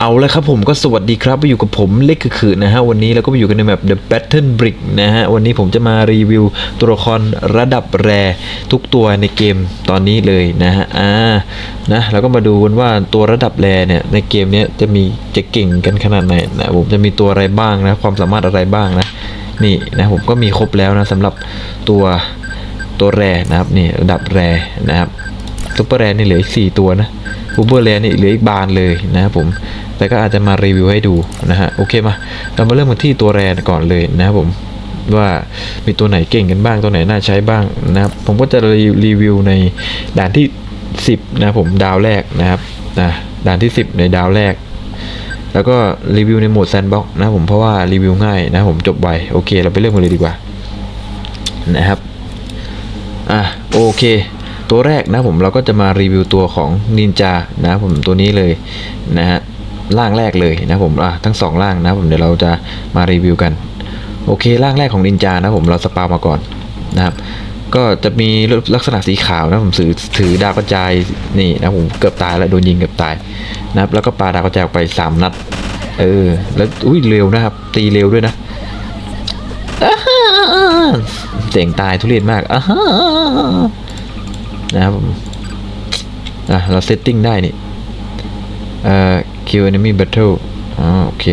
เอาละครับผมก็สวัสดีครับมาอยู่กับผมเล็กคือๆนะฮะวันนี้เราก็มาอยู่กันในแบบ The Battle Brick นะฮะวันนี้ผมจะมารีวิวตัวละครระดับแรทุกตัวในเกมตอนนี้เลยนะฮะอ่านะเราก็มาดูกันว่าตัวระดับแรเนี่ยในเกมนี้จะมีจะเก่งกันขนาดไหนนะผมจะมีตัวอะไรบ้างนะความสามารถอะไรบ้างนะนี่นะผมก็มีครบแล้วนะสำหรับตัวตัวแรนะครับนี่ระดับแรนะครับซุปเปอร์แรนี่เหลืออีกสี่ตัวนะ บูเบอร์แรนนี่เหลืออีกบานเลยนะครับผมแต่ก็อาจจะมารีวิวให้ดูนะฮะโอเคมาเรามาเริ่มกันที่ตัวแรนก่อนเลยนะครับผมว่ามีตัวไหนเก่งกันบ้างตัวไหนน่าใช้บ้างนะครับผมก็จะรีวิวในด่านที่ 10 นะครับผมดาวแรกนะครับนะด่านที่ 10 ในดาวแรก แล้วก็รีวิวในโหมดแซนด์บ็อกนะครับผมเพราะว่ารีวิวง่ายนะครับผมจบไวโอเค เราไปเริ่มกันเลยดีกว่านะครับอะโอเค ตัวแรกนะผมเราก็จะมารีวิวตัวของนินจานะผมตัวนี้เลยนะฮะร่างแรกเลยนะผมอะทั้งสองร่างนะผมเดี๋ยวเราจะมารีวิวกันโอเคร่างแรกของนินจานะผมเราสปามาก่อนนะครับก็จะมีลักษณะสีขาวนะผมถือถือดาวกระจายนี่นะผมเกือบตายแล้วโดนยิงเกือบตายนะครับแล้วก็ปาดาวกระจายออกไปสามนัดเออแล้วอุ้ยเร็วนะครับ ตีเร็วด้วยนะเสียงตายทุเรศมากอ่า นะครับผมอะเราเซตติ้งได้นี่เอ่อ kill enemy battle อ๋อโอเค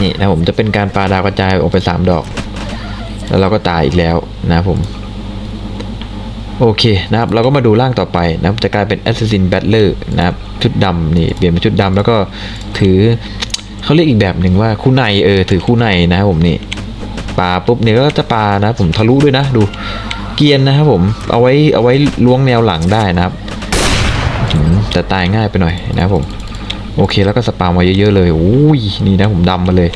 นี่นะผมจะเป็นการปาดาวกระจายออกไป 3 ดอก แล้วเราก็ตายอีกแล้วนะผม โอเคนะครับ เราก็มาดูร่างต่อไปนะครับจะกลายเป็น Assassin Battler นะครับ ชุดดำนี่เปลี่ยนเป็นชุดดำแล้วก็ถือเขาเรียกอีกแบบหนึ่งว่าคู่ในเออถือคู่ในนะครับผมนี่ ปาปุ๊บเนี่ยก็จะปานะผมทะลุด้วยนะดู เกียนนะครับผมเอาไว้เอาไว้ล้วงแนวหลังได้นะครับอืมแต่ตายง่ายไปหน่อยนะครับผมโอเคแล้วก็สปามาเยอะๆเลยอุ้ยนี่นะผมดำมาเลย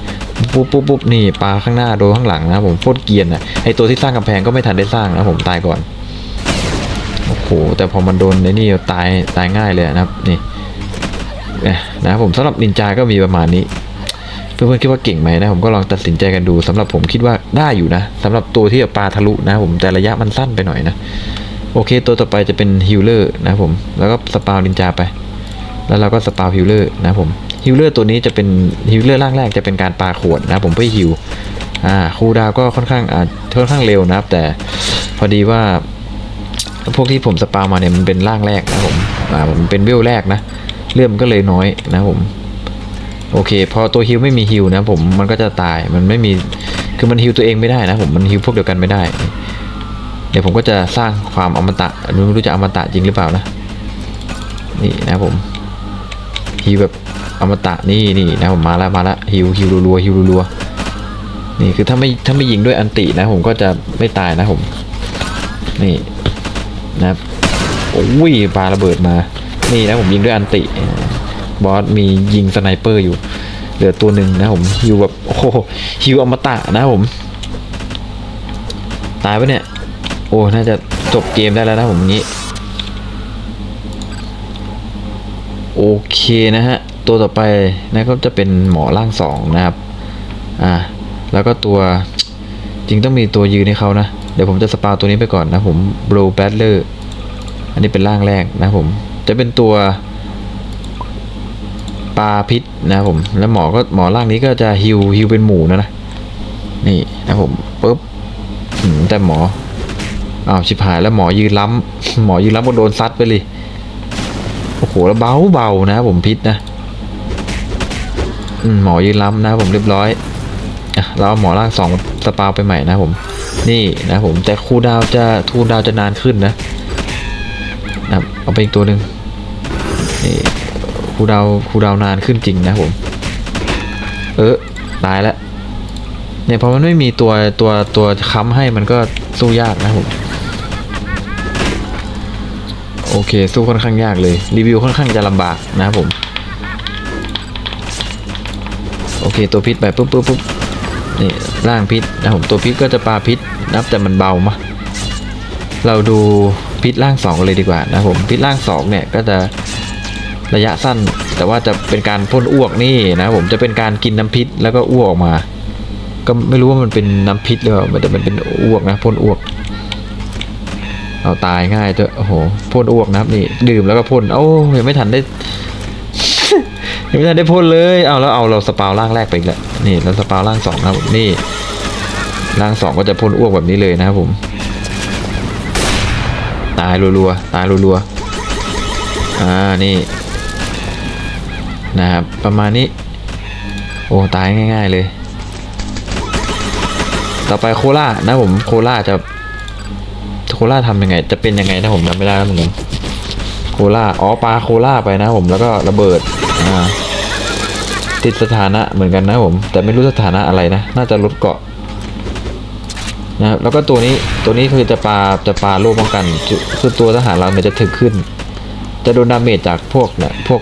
ปุ๊บปุ๊บปุ๊บนี่ปลาข้างหน้าโดนข้างหลังนะผมโคตรเกียนอะไอตัวที่สร้างกำแพงก็ไม่ทันได้สร้างนะผมตายก่อนโอ้โหแต่พอมันโดนไอ้นี่ตายตายง่ายเลยนะครับนี่เนี่ยนะครับผมสำหรับนินจาก็มีประมาณนี้ เพื่อนๆคิดว่าเก่งไหมนะผมก็ลองตัดสินใจกันดูสำหรับผมคิดว่าได้อยู่นะสำหรับตัวที่ปลาทะลุนะ ผมแต่ระยะมันสั้นไปหน่อยนะ โอเค ตัวต่อไปจะเป็นฮิลเลอร์นะผมแล้วก็สปาวนินจาไป แล้วเราก็สปาวฮิลเลอร์นะผมฮิลเลอร์ตัวนี้จะเป็นฮิลเลอร์ร่างแรกจะเป็นการปาขวดนะผมเพื่อฮิลอ่าคูดาวก็ค่อนข้างอ่าค่อนข้างเร็วนะครับ แต่พอดีว่าพวกที่ผมสปามาเนี่ยมันเป็นร่างแรกนะผมอ่ามันเป็นเวลแรกนะเลื่อมก็เลยน้อยนะผม โอเค พอตัวฮิลไม่มีฮิลนะผมมันก็จะตายมันไม่มีคือมันฮิลตัวเองไม่ได้นะผมมันฮิลพวกเดียวกันไม่ได้ เดี๋ยวผมก็จะสร้างความอมตะไม่รู้จะอมตะจริงหรือเปล่านะนี่นะผมฮิลแบบอมตะนี่นี่นะผมมาแล้วมาแล้วฮิลฮิลรัวฮิลรัวนี่คือถ้าไม่ถ้าไม่ยิงด้วยอันตินะ ผมก็จะไม่ตายนะผม นี่นะครับโอ้ยปาระเบิดมา นี่นะผมยิงด้วยอันติ บอสมียิงสไนเปอร์อยู่ เหลือตัวหนึ่งนะผมฮิวแบบโอ้โหฮิวอมตะนะผม ตายปะเนี่ย โอ้ น่าจะจบเกมได้แล้วนะผมงี้ โอเคนะฮะ ตัวต่อไปนะก็จะเป็นหมอร่างสองนะครับ อ่า แล้วก็ตัวจริงต้องมีตัวยืนให้เขานะ เดี๋ยวผมจะสปาตัวนี้ไปก่อนนะผม Bro Battler อันนี้เป็นร่างแรกนะผม จะเป็นตัว ปลาพิษนะครับผม แล้วหมอก็หมอร่างนี้ก็จะฮิวฮิวเป็นหมูนะนะ นี่นะผมปุ๊บแต่หมออ้าวชิบหายแล้วหมอยืนล้ำหมอยืนล้ำก็โดนซัดไปเลยโอ้โหแล้วเบาเบานะผมพิษนะหมอยืนล้ำนะผมเรียบร้อยเราเอาหมอร่างสองสปาไปใหม่นะผม นี่นะผมแต่คูลดาวจะคูลดาวจะนานขึ้นนะนะเอาไปอีกตัวหนึ่งนี่ คูดาวคูดาวนานขึ้นจริงนะผม เออตายแล้วเนี่ยพอมันไม่มีตัวตัวตัวค้ำให้มันก็สู้ยากนะผมโอเค สู้ค่อนข้างยากเลยรีวิวค่อนข้างจะลำบากนะครับผม โอเค ตัวพิษไปปุ๊บปุ๊บปุ๊บนี่ร่างพิษนะผมตัวพิษก็จะปาพิษนับแต่มันเบามะเราดูพิษร่างสองเลยดีกว่านะผมพิษร่างสองเนี่ยก็จะ ระยะสั้น แต่ว่าจะเป็นการพ่นอ้วกนี่นะผมจะเป็นการกินน้ำพิษแล้วก็อ้วกออกมา ก็ไม่รู้ว่ามันเป็นน้ำพิษหรือเปล่าแต่มันเป็นอ้วกนะพ่นอ้วก เอาตายง่ายจะโอ้โหพ่นอ้วกนะครับนี่ดื่มแล้วก็พ่นโอ้ยังไม่ทันได้ยังไม่ทันได้พ่นเลยเอาแล้วเอาเราสปาวร่างแรกไปอีกแล้วนี่เราสปาวร่างสองนะครับผมนี่ร่างสองก็จะพ่นอ้วกแบบนี้เลยนะครับผม ตายรัวๆตายรัวๆอ่านี่ นะครับ ประมาณนี้ โอ้ ตายง่าย ๆเลย ต่อไปโคล่านะผมโคล่าจะ โคล่าทำยังไง จะเป็นยังไงนะผมจำไม่ได้แล้วเหมือนกันโคล่าอ๋อปลาโคล่าไปนะผมแล้วก็ระเบิดอ่าติดสถานะเหมือนกันนะผม แต่ไม่รู้สถานะอะไรนะ น่าจะลดเกาะนะครับแล้วก็ตัวนี้ตัวนี้คือจะปลาจะปลาโล่ป้องกันคือตัวทหารเราเนี่ยจะถึกขึ้น จะโดนดาเมจจากพวกเนี่ยพวก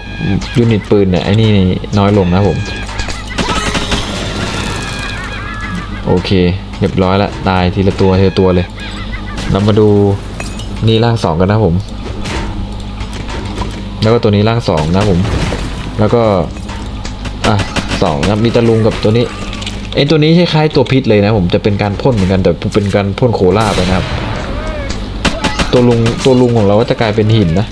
ยูนิตปืนเนี่ยไอ้นี่น้อยลงนะผม โอเคเรียบร้อยละตายทีละตัวทีละตัวเลย เรามาดูนี่ร่างสองกันนะผม แล้วก็ตัวนี้ร่างสองนะผม แล้วก็อะสองนะมีตะลุงกับตัวนี้ไอ้ตัวนี้คล้ายๆตัวพิษเลยนะผมจะเป็นการพ่นเหมือนกันแต่เป็นการพ่นโคล่าไปนะครับ ตัวลุงตัวลุงของเราก็จะกลายเป็นหินนะ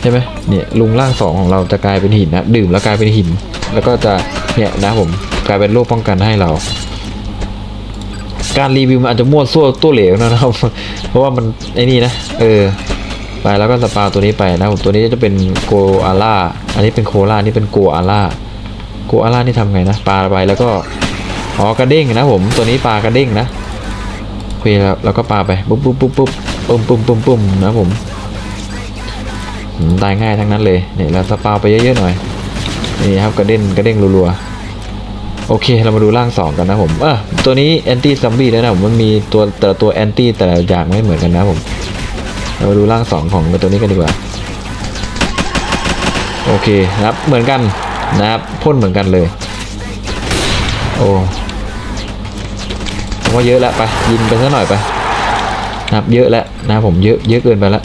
ใช่ไหมเนี่ยลุงร่างสองของเราจะกลายเป็นหินนะดื่มแล้วกลายเป็นหิน แล้วก็จะเนี่ยนะผมกลายเป็นโล่ป้องกันให้เรา การรีวิวมันอาจจะมั่วซั่วตัวเหลวนะครับ เพราะว่ามันไอ้นี่นะเออไปแล้วก็สปาตัวนี้ไปนะผมตัวนี้จะเป็นโกอาล่าอันนี้เป็นโคล่านี่เป็นโกอาล่าโกอาล่านี่ทำไงนะปลาไปแล้วก็อ๋อกระเด้งนะผมตัวนี้ปลากระเด้งนะโอเคแล้วแล้วก็ปลาไปปุ๊บปุ๊บปุ๊บปุ๊บปุ่มปุ่มปุ่มปุ่มนะผม ตายง่ายทั้งนั้นเลยเนี่ยเราสปาไปเยอะๆหน่อยนี่ครับกระเด้งกระเด้งรัวๆโอเคเรามาดูร่างสองกันนะผมเออตัวนี้แอนตี้ซัมบี้ด้วนะผมมันมีตัวแต่ละตัวแอนตี้แต่ละอย่างไม่เหมือนกันนะผมเรามาดูร่างสองของตัวนี้กันดีกว่าโอเคนะครับเหมือนกันนะครับพ่นเหมือนกันเลย โอ้ผมว่าเยอะแล้วไปยิงไปสักหน่อยไปนะครับเยอะแล้วนะผมเยอะเยอะเกินไปแล้ว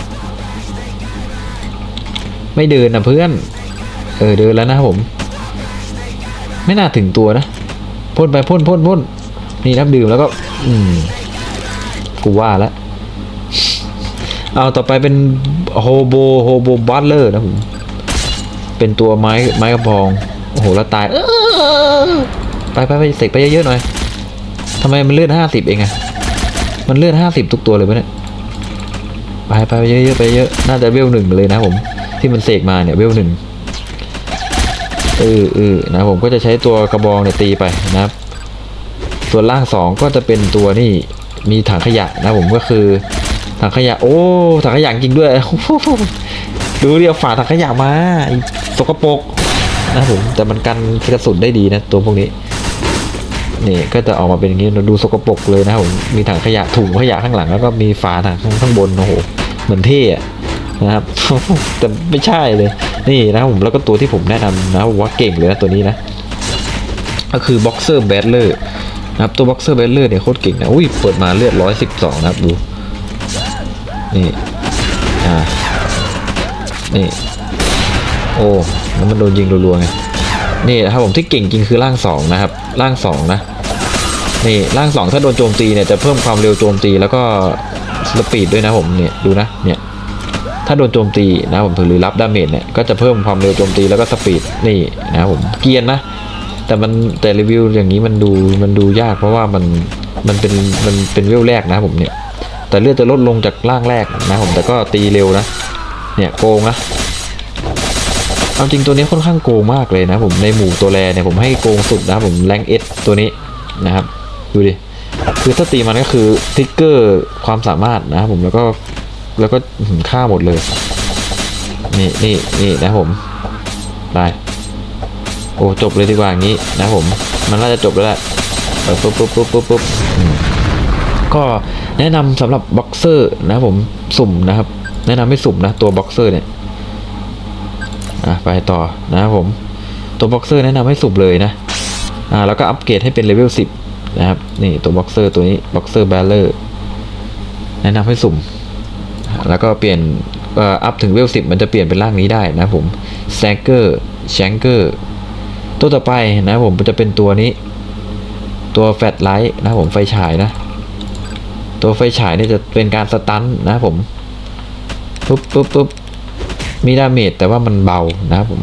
ไม่เดินนะเพื่อน เออเดินแล้วนะครับผม ไม่น่าถึงตัวนะพ่นไปพ่นพ่นพ่นนี่นับดื่มแล้วก็ อืมกูว่าแล้วเอาต่อไปเป็นโฮโบโฮโบบัตเลอร์นะผมเป็นตัวไม้ไม้กระบองโอ้โหแล้วตายไปไปไปเสกไปเยอะๆหน่อยทำไมมันเลื่อนห้าสิบเองอะมันเลื่อนห้าสิบทุกตัวเลยปะเนี่ยไปไปไปเยอะๆไปเยอะน่าจะเวลหนึ่งเลยนะผม ที่มันเสกมาเนี่ยเวลหนึ่งเออเออนะผมก็จะใช้ตัวกระบองเนี่ยตีไปนะครับ ส่วนล่างสองก็จะเป็นตัวนี่มีถังขยะนะผมก็คือถังขยะ โอ้ถังขยะจริงด้วยดูเรียวฝาถังขยะมาสกปรกนะผมแต่มันกันกระสุนได้ดีนะตัวพวกนี้นี่ก็จะออกมาเป็นอย่างนี้ดูสกปรกเลยนะผมมีถังขยะถุงขยะข้างหลังแล้วก็มีฝาถังข้างบนโอ้โหเหมือนเท่อะ นะครับ แต่ไม่ใช่เลย นี่นะครับผมแล้วก็ตัวที่ผมแนะนำนะว่าเก่งเลยนะตัวนี้นะ ก็คือ Boxer Battler นะครับตัว Boxer Battler เนี่ยโคตรเก่งนะอุ้ยเปิดมาเลือด112นะครับดูนี่อ่านี่โอ้แล้วมันโดนยิงรัวๆไงนี่นะครับผมที่เก่งจริงคือร่างสองนะครับร่างสองนะนี่ร่างสองถ้าโดนโจมตีเนี่ยจะเพิ่มความเร็วโจมตีแล้วก็สปีดด้วยนะผมเนี่ยดูนะเนี่ย ถ้าโดนโจมตีนะผมหรือรับดาเมจเนี่ยก็จะเพิ่มความเร็วโจมตีแล้วก็สปีดนี่นะผมเกียนนะ แต่มันแต่รีวิวอย่างนี้มันดูมันดูยากเพราะว่ามันมันเป็นมันเป็นเวลแรกนะผมเนี่ยแต่เลือดจะลดลงจากร่างแรกนะผมแต่ก็ตีเร็วนะเนี่ยโกงนะเอาจริงตัวนี้ค่อนข้างโกงมากเลยนะผมในหมู่ตัวแรเนี่ยผมให้โกงสุดนะผมแรงเอสตัวนี้นะครับดูดิคือถ้าตีมันก็คือทิกเกอร์ความสามารถนะผมแล้วก็ แล้วก็หืมฆ่าหมดเลย นี่นี่นี่นะผมไปโอ้จบเลยดีกว่างี้นะผม มันน่าจะจบแล้วแหละปุ๊บปุ๊บปุ๊บปุ๊บปุ๊บอืมก็แนะนำสำหรับบ็อกเซอร์นะผมสุ่มนะครับ แนะนำให้สุ่มนะตัวบ็อกเซอร์เนี่ยอะไปต่อนะครับผม ตัวบ็อกเซอร์แนะนำให้สุ่มเลยนะอ่าแล้วก็อัปเกรดให้เป็นเลเวล10 นะครับ นี่ตัวบ็อกเซอร์ตัวนี้บ็อกเซอร์แบลเลอร์แนะนำให้สุ่ม แล้วก็เปลี่ยนอัพถึงเวลสิบมันจะเปลี่ยนเป็นร่างนี้ได้นะผมแซงเกอร์แชงเกอร์ตัวต่อไปนะผมจะเป็นตัวนี้ ตัวแฟลชไลท์นะผมไฟฉายนะ ตัวไฟฉายเนี่ยจะเป็นการสตันนะผมปุ๊บปุ๊บปุ๊บมีดาเมจแต่ว่ามันเบานะครับผม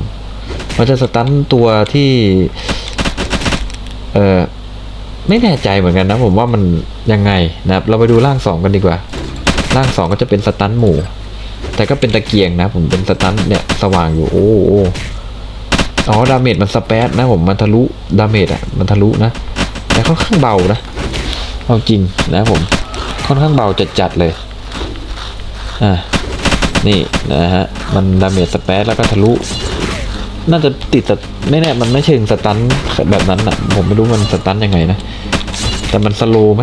มันจะสตันตัวที่ เออไม่แน่ใจเหมือนกันนะผมว่ามันยังไงนะครับ เราไปดูร่างสองกันดีกว่า ร่างสองก็จะเป็นสตันหมู่ แต่ก็เป็นตะเกียงนะ ผมเป็นสตันเนี่ยสว่างอยู่โอ้โอ้อ๋อดาเมจมันสเปซนะผมมันทะลุดาเมจอะมันทะลุนะแต่ค่อนข้างเบานะเอาจริงนะผมค่อนข้างเบาจัดๆเลยอ่านี่นะฮะมันดาเมจสเปซแล้วก็ทะลุน่าจะติดแต่ไม่แน่มันไม่เชิงสตันแบบนั้นอะ ผมไม่รู้มันสตันยังไงนะ แต่มันสโลไหม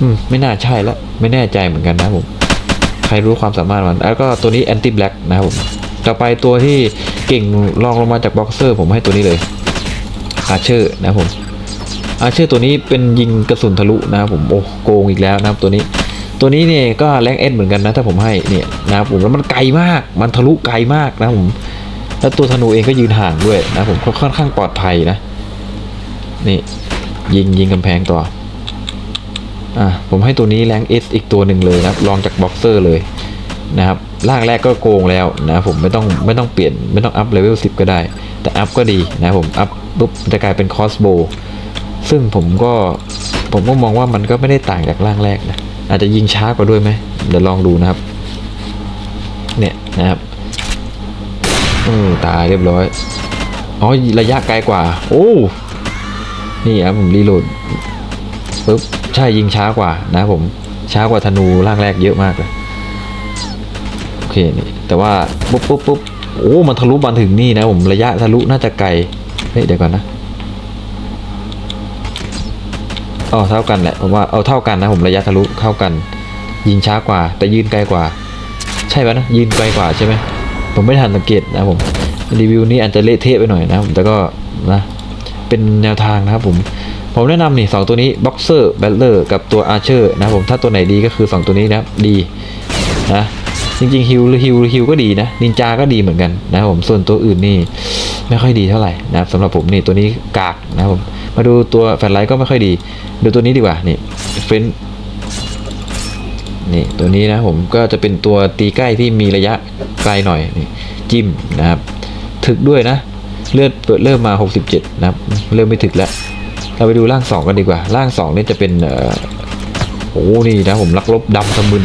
อืม ไม่น่าใช่แล้ว ไม่แน่ใจเหมือนกันนะผม ใครรู้ความสามารถมัน แล้วก็ตัวนี้แอนตี้แบล็กนะครับผมต่อไปตัวที่เก่งรองลงมาจากบ็อกเซอร์ ผมให้ตัวนี้เลยอาเชอร์นะครับผมอาเชอร์ตัวนี้เป็นยิงกระสุนทะลุนะครับผมโอ้โกงอีกแล้วนะครับตัวนี้ ตัวนี้เนี่ยก็แรงเอสเหมือนกันนะถ้าผมให้เนี่ยนะครับผมแล้วมันไกลมากมันทะลุไกลมากนะครับผมแล้วตัวธนูเองก็ยืนห่างด้วยนะผมค่อนข้างปลอดภัยนะ นี่ยิงยิงกำแพงต่อ อะผมให้ตัวนี้แรงเอสอีกตัวหนึ่งเลยนะครับลองจากบ็อกเซอร์เลยนะครับร่างแรกก็โกงแล้วนะผมไม่ต้องไม่ต้องเปลี่ยนไม่ต้องอัพเลเวล10 ก็ได้ แต่อัพก็ดีนะผมอัพปุ๊บจะกลายเป็นคอสโบซึ่งผมก็ผมก็มองว่ามันก็ไม่ได้ต่างจากร่างแรกนะอาจจะยิงช้ากว่าด้วยไหมเดี๋ยวลองดูนะครับ เนี่ยนะครับอืมตายเรียบร้อยอ๋อระยะไกลกว่า โอ้นี่ครับผมรีโหลดปุ๊บ ช่ยิงช้ากว่านะผมช้ากว่าธนูร่างแรกเยอะมากเลยโอเคนี่แต่ว่าปุ๊บปุ๊บปุ๊บโอ้มันทะลุมาถึงนี่นะผมระยะทะลุน่าจะไกลเฮ้ยเดี๋ยวก่อนนะอ๋อเท่ากันแหละผมว่าเอาเท่ากันนะผมระยะทะลุเท่ากัน ยิงช้ากว่า แต่ยืนไกลกว่า ใช่ไหมนะยืนไกลกว่าใช่ไหมผมไม่ทันสังเกตนะผมรีวิวนี้อาจจะเละเทะไปหน่อยนะผมแต่ก็นะเป็นแนวทางนะครับผม ผมแนะนำนี่สองตัวนี้บ็อกเซอร์แบลเลอร์กับตัวอาร์เชอร์นะผมถ้าตัวไหนดีก็คือ 2 ตัวนี้นะครับดีนะจริงๆฮิวหรือฮิวฮิวก็ดีนะนินจาก็ดีเหมือนกันนะครับผมส่วนตัวอื่นนี่ไม่ค่อยดีเท่าไหร่นะครับสำหรับผมนี่ตัวนี้กากนะครับผมมาดูตัวแฟลชไลท์ก็ไม่ค่อยดี ดูตัวนี้ดีกว่านี่เฟนนี่ตัวนี้นะผมก็จะเป็นตัวตีใกล้ที่มีระยะไกลหน่อยนี่จิ้มนะครับถึกด้วยนะ เลือดเปิดเริ่มมา 67 นะครับ เริ่มไม่ถึกแล้ว เราไปดูร่าง2กันดีกว่า ร่าง2นี่จะเป็นเออโอ้นี่นะผมลักลบดำทะมึน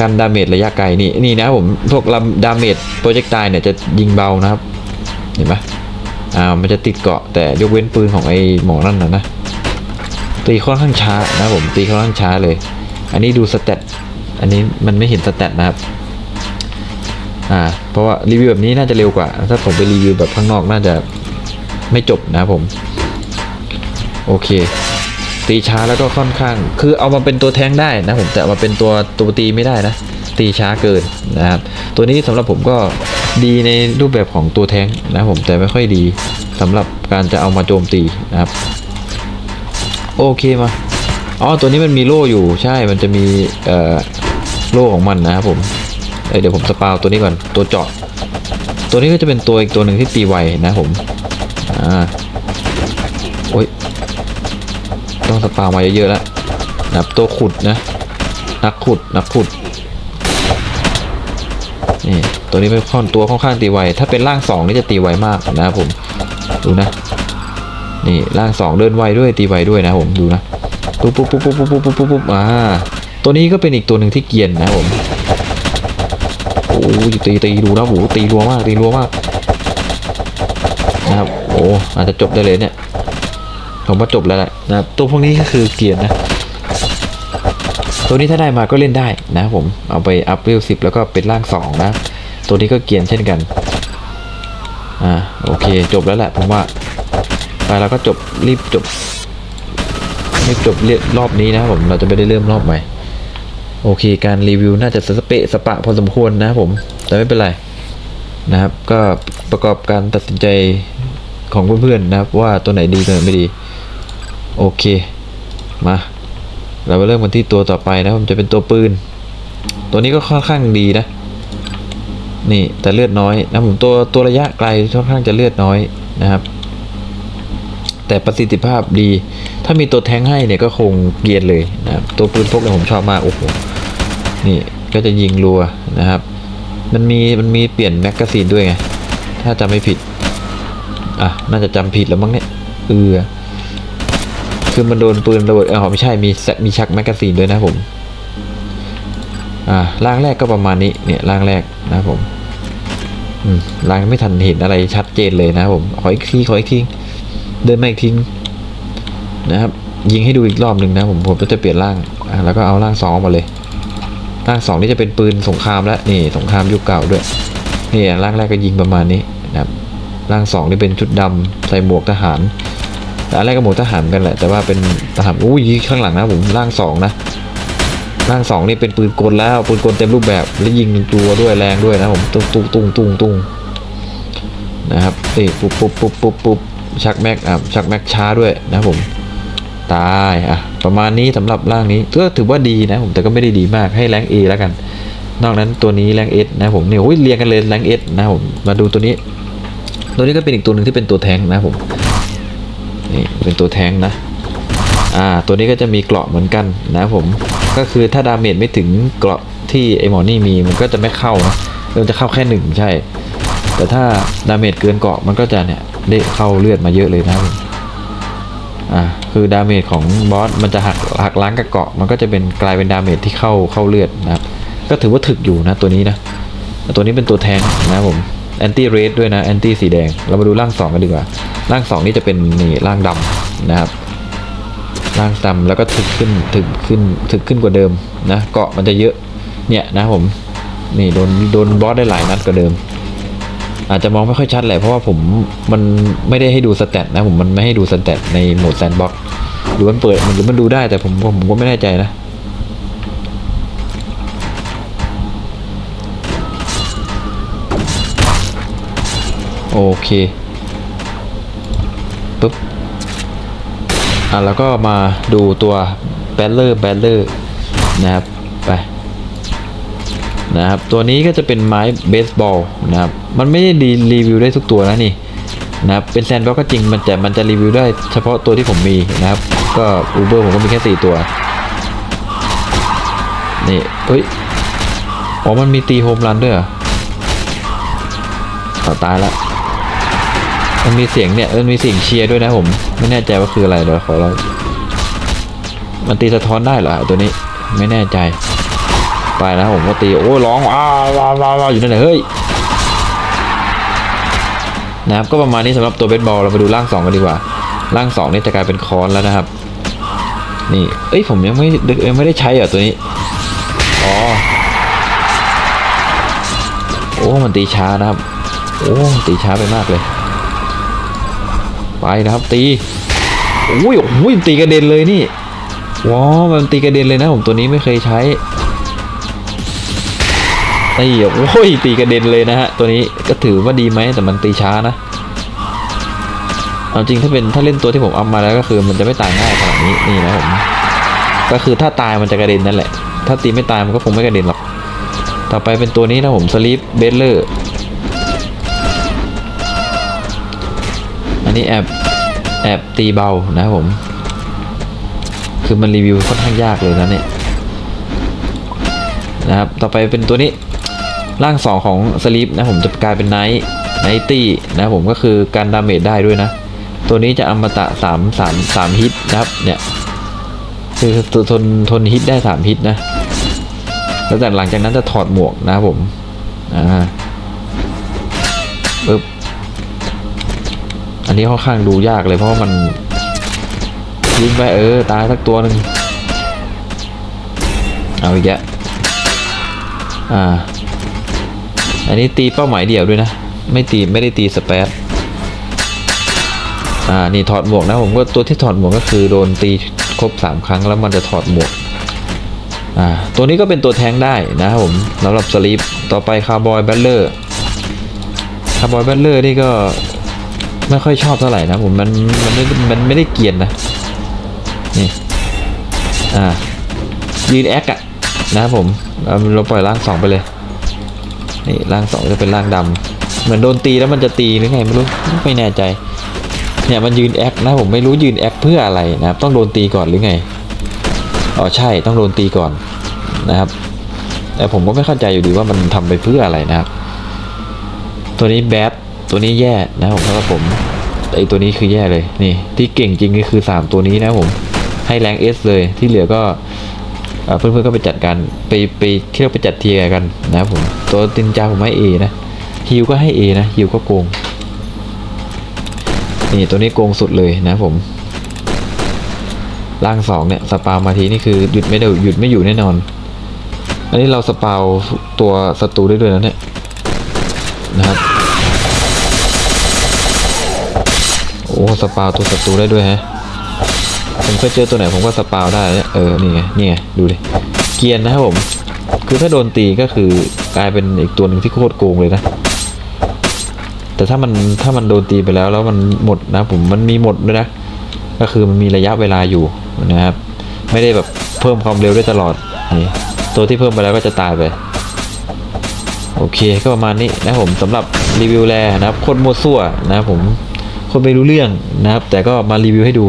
กันดาเมจระยะไกลนี่นี่นะผมพวกลำดาเมจโปรเจกต์ตายเนี่ยจะยิงเบานะครับ เห็นไหมอ่ามันจะติดเกาะแต่ยกเว้นปืนของไอ้หมอนั่นนะนะตีค่อนข้างช้านะผมตีค่อนข้างช้าเลย อันนี้ดูสเตตอันนี้มันไม่เห็นสเตตนะครับอ่าเพราะว่ารีวิวแบบนี้น่าจะเร็วกว่า ถ้าผมไปรีวิวแบบข้างนอกน่าจะไม่จบนะครับผม โอเค ตีช้าแล้วก็ค่อนข้าง คือเอามาเป็นตัวแทงได้นะผมแต่ามาเป็นตัวตัวตีไม่ได้นะ ตีช้าเกินนะครับ ตัวนี้สำหรับผมก็ดีในรูปแบบของตัวแทงนะผมแต่ไม่ค่อยดีสำหรับการจะเอามาโจมตีนะครับ โอเคมาอ๋อตัวนี้มันมีโล่อยู่ใช่มันจะมีเอ่อโล่ของมันนะครับผมเเดี๋ยวผมสปาวตัวนี้ก่อนตัวเจาะ ตัวนี้ก็จะเป็นตัวอีกตัวหนึ่งที่ตีไวนะผมอ่า ต้องสปาวมาเยอะๆแล้วนับตัวขุดนะ นักขุดนักขุดนี่ตัวนี้เป็นค่อนตัวค่อนข้างตีไว ถ้าเป็นร่างสองนี่จะตีไวมากนะครับผมดูนะ นี่ร่างสองเดินไวด้วยตีไวด้วยนะผมดูนะปุ๊บปุ๊บปุ๊บปุ๊บปุ๊บปุ๊บปุ๊บปุ๊บอ่าตัวนี้ก็เป็นอีกตัวหนึ่งที่เกียนนะครับผมโอ้ยตีตีดูนะโอ้ตีรัวมากตีรัวมากนะครับโอ้อาจจะจบได้เลยเนี่ย ผมว่าจบแล้วแหละนะตัวพวกนี้ก็คือเกียนนะ ตัวนี้ถ้าได้มาก็เล่นได้นะผมเอาไปอัพเวลสิบแล้วก็เป็นร่างสองนะ ตัวนี้ก็เกียนเช่นกันอ่าโอเคจบแล้วแหละผมว่าไปแล้วก็จบรีบจบไม่จบเรียรอบนี้นะผมเราจะไม่ได้เริ่มรอบใหม่โอเค การรีวิวน่าจะสเปะสปะพอสมควรนะผม แต่ไม่เป็นไรนะครับ ก็ประกอบการตัดสินใจของเพื่อนๆนะครับ ว่าตัวไหนดีตัวไหนไม่ดี โอเค มา เราไปเริ่มกันที่ตัวต่อไปนะผมจะเป็นตัวปืน ตัวนี้ก็ค่อนข้างดีนะ นี่แต่เลือดน้อยนะผมตัวตัวระยะไกลค่อนข้างจะเลือดน้อยนะครับ แต่ประสิทธิภาพดี ถ้ามีตัวแทงให้เนี่ยก็คงเกียนเลยนะครับตัวปืนพกเนี่ยผมชอบมากโอ้โห นี่ก็จะยิงรัวนะครับ มันมีมันมีเปลี่ยนแมกกาซีนด้วยไง ถ้าจำไม่ผิด อะ น่าจะจำผิดแล้วมั้งเนี่ย เออ คือมันโดนปืนระเบิดเออไม่ใช่มีแซมีชักแมกกาซีนด้วยนะผม อ่าร่างแรกก็ประมาณนี้เนี่ยร่างแรกนะผมอืมร่างไม่ทันเห็นอะไรชัดเจนเลยนะผมขออีกทีขออีกทีเดินมาอีกทีนะครับยิงให้ดูอีกรอบหนึ่งนะผมผมก็จะเปลี่ยนร่างอ่าแล้วก็เอาร่างสองมาเลยร่างสองนี่จะเป็นปืนสงครามแล้วนี่สงครามยุคเก่าด้วยนี่ร่างแรกก็ยิงประมาณนี้นะครับร่างสองนี่เป็นชุดดำใส่หมวกทหาร อันแรกก็หมวกทหารกันแหละ แต่ว่าเป็นทหารอุ้ยข้างหลังนะผมร่างสองนะร่างสองนี่เป็นปืนกลแล้วปืนกลเต็มรูปแบบแล้วยิงตัวด้วยแรงด้วยนะผมตุ้งตุ้งตุ้งตุ้งตุ้งนะครับนี่ปุ๊บปุ๊บปุ๊บปุ๊บปุ๊บชักแม็กอะชักแม็กช้าด้วยนะผมตายอะประมาณนี้สำหรับร่างนี้ก็ถือว่าดีนะผมแต่ก็ไม่ได้ดีมากให้แรงเอแล้วกัน นอกนั้นตัวนี้แรงเอสนะผมเนี่ยโอ้ยเรียงกันเลยแรงเอสนะผมมาดูตัวนี้ ตัวนี้ก็เป็นอีกตัวหนึ่งที่เป็นตัวแทงนะผม นี่เป็นตัวแทงนะอ่าตัวนี้ก็จะมีเกราะเหมือนกันนะผมก็คือถ้าดาเมจไม่ถึงเกราะที่ไอหมอนี่มีมันก็จะไม่เข้านะมันจะเข้าแค่หนึ่งใช่ แต่ถ้าดาเมจเกินเกราะมันก็จะเนี่ยได้เข้าเลือดมาเยอะเลยนะอ่าคือดาเมจของบอสมันจะหักหักล้างกับเกราะมันก็จะเป็นกลายเป็นดาเมจที่เข้าเข้าเลือดนะครับก็ถือว่าถึกอยู่นะตัวนี้นะตัวนี้เป็นตัวแทงนะผม แอนตี้เรดด้วยนะแอนตี้สีแดง เรามาดูร่างสองกันดีกว่า ร่างสองนี่จะเป็นนี่ร่างดำนะครับร่างดำแล้วก็ถึกขึ้นถึกขึ้นถึกขึ้นกว่าเดิมนะเกาะมันจะเยอะเนี่ยนะผมนี่โดนโดนบอสได้หลายนัดกว่าเดิม อาจจะมองไม่ค่อยชัดแหละเพราะว่าผมมันไม่ได้ให้ดูสแตทนะผมมันไม่ให้ดูสแตทในโหมดแซนด์บ็อกหรือมันเปิดมันหรือมันดูได้แต่ผมผมก็ไม่แน่ใจนะ โอเคปุ๊บอะแล้วก็มาดูตัวแบลเลอร์แบลเลอร์นะครับไปนะครับตัวนี้ก็จะเป็นไม้เบสบอลนะครับมันไม่ได้รีรีวิวได้ทุกตัวนะนี่นะครับเป็นแซนด์บ็อกก็จริงมันแต่มันจะรีวิวได้เฉพาะตัวที่ผมมีนะครับ ก็อูเบอร์ผมก็มีแค่ 4 ตัว นี่เฮ้ยอ๋อมันมีตีโฮมรันด้วยเหรอตายและ มันมีเสียงเนี่ยมันมีเสียงเชียร์ด้วยนะผม ไม่แน่ใจว่าคืออะไรเดี๋ยวขอเรามันตีสะท้อนได้เหรอตัวนี้ไม่แน่ใจ ไปนะผมก็ตีโอ้ร้องอ้าวว้าวว้าวอยู่นั่นแหละเฮ้ยนะครับก็ประมาณนี้สำหรับตัวเบสบอลเราไปดูร่างสองกันดีกว่าร่างสองนี่จะกลายเป็นคอนแล้วนะครับ นี่เอ้ยผมยังไม่ยังไม่ได้ใช้เหรอตัวนี้อ๋อโอ้มันตีช้านะครับ โอ้ตีช้าไปมากเลย ไปนะครับตีโอ้ยโอ้ยตีกระเด็นเลยนี่ว้ามันตีกระเด็นเลยนะผมตัวนี้ไม่เคยใช้ตีโอ้ยตีกระเด็นเลยนะฮะตัวนี้ก็ถือว่าดีไหมแต่มันตีช้านะเอาจริงถ้าเป็นถ้าเล่นตัวที่ผมเอามาแล้วก็คือ มันจะไม่ตายง่ายขนาดนี้นี่นะผมก็คือถ้าตายมันจะกระเด็นนั่นแหละ ถ้าตีไม่ตายมันก็คงไม่กระเด็นหรอกต่อไปเป็นตัวนี้นะผมสลีปเบลเลอร์ อันนี้แอบแอบตีเบานะครับผม คือมันรีวิวค่อนข้างยากเลยนะเนี่ยนะครับ ต่อไปเป็นตัวนี้ร่างสองของสลีปนะผมจะกลายเป็นไนท์ไนตี้นะผมก็คือการดาเมจได้ด้วยนะ ตัวนี้จะอมตะสามสามสามฮิตนะครับเนี่ยคือทนทนฮิตได้สามฮิตนะ แล้วแต่หลังจากนั้นจะถอดหมวกนะครับผมอ่าปึ๊บ อันนี้ค่อนข้างดูยากเลยเพราะมันยิงไปเออตายสักตัวหนึ่งเอาอีกแล้วอ่า อันนี้ตีเป้าหมายเดียวด้วยนะ ไม่ตีไม่ได้ตีสเปซอ่า นี่ถอดหมวกนะผมก็ตัวที่ถอดหมวกก็คือโดนตีครบสามครั้งแล้วมันจะถอดหมวก อ่า ตัวนี้ก็เป็นตัวแทงได้นะครับผมสำหรับสลีปต่อไปคาร์บอยแบลเลอร์คาร์บอยแบลเลอร์นี่ก็ ไม่ค่อยชอบเท่าไหร่นะผมมันมันไม่มันไม่ได้เกียนนะนี่อ่ายืนแอคอะนะครับผมเราปล่อยร่างสองไปเลยนี่ร่างสองจะเป็นร่างดำเหมือนโดนตีแล้วมันจะตีหรือไงไม่รู้ไม่แน่ใจเนี่ยมันยืนแอคนะผมไม่รู้ยืนแอคเพื่ออะไรนะครับต้องโดนตีก่อนหรือไงอ๋อใช่ต้องโดนตีก่อนนะครับ แต่ผมก็ไม่เข้าใจอยู่ดีว่ามันทำไปเพื่ออะไรนะครับ ตัวนี้แบด ตัวนี้แย่นะผมสำหรับผมไอตัวนี้คือแย่เลยนี่ ที่เก่งจริงก็คือ 3 ตัวนี้นะผมให้แรงเอสเลยที่เหลือก็เพื่อนๆก็ไปจัดการไปไปเที่ยวไปจัดเทียร์กันนะครับผมตัวตินจาผมให้เอนะฮิวก็ให้เอนะฮิวก็โกงนี่ตัวนี้โกงสุดเลยนะผมร่างสองเนี่ยสปามาทีนี่คือหยุดไม่ได้หยุดไม่อยู่แน่นอน อันนี้เราสปาวตัวศัตรูได้ด้วยนะเนี่ยนะครับ อ้สปาวตัวศัตรูได้ด้วยฮะผมเคยเจอตัวไหนผมก็สปาวได้เนี่ยเออนี่ไงนี่ไงดูดิเกียนนะครับผมคือถ้าโดนตีก็คือกลายเป็นอีกตัวหนึ่งที่โคตรโกงเลยนะ แต่ถ้ามันถ้ามันโดนตีไปแล้วแล้วมันหมดนะผมมันมีหมดด้วยนะ ก็คือมันมีระยะเวลาอยู่นะครับ ไม่ได้แบบเพิ่มความเร็วได้ตลอดนี่ตัวที่เพิ่มไปแล้วก็จะตายไป โอเคก็ประมาณนี้นะผมสำหรับรีวิวแลนะครับคนมัวซั่วนะครับผม คนไม่รู้เรื่องนะครับ แต่ก็มารีวิวให้ดู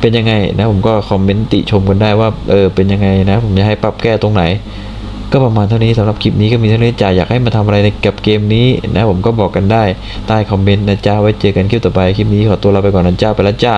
เป็นยังไงนะผมก็คอมเมนต์ติชมกันได้ว่าเออเป็นยังไงนะ ผมจะให้ปรับแก้ตรงไหน ก็ประมาณเท่านี้สำหรับคลิปนี้ก็มีเท่านี้จ่าอยากให้มาทำอะไรในกับเกมนี้นะผมก็บอกกันได้ใต้คอมเมนต์นะจ้าไว้เจอกันคลิปต่อไปคลิปนี้ขอตัวลาไปก่อนนะจ้าไปแล้วจ้า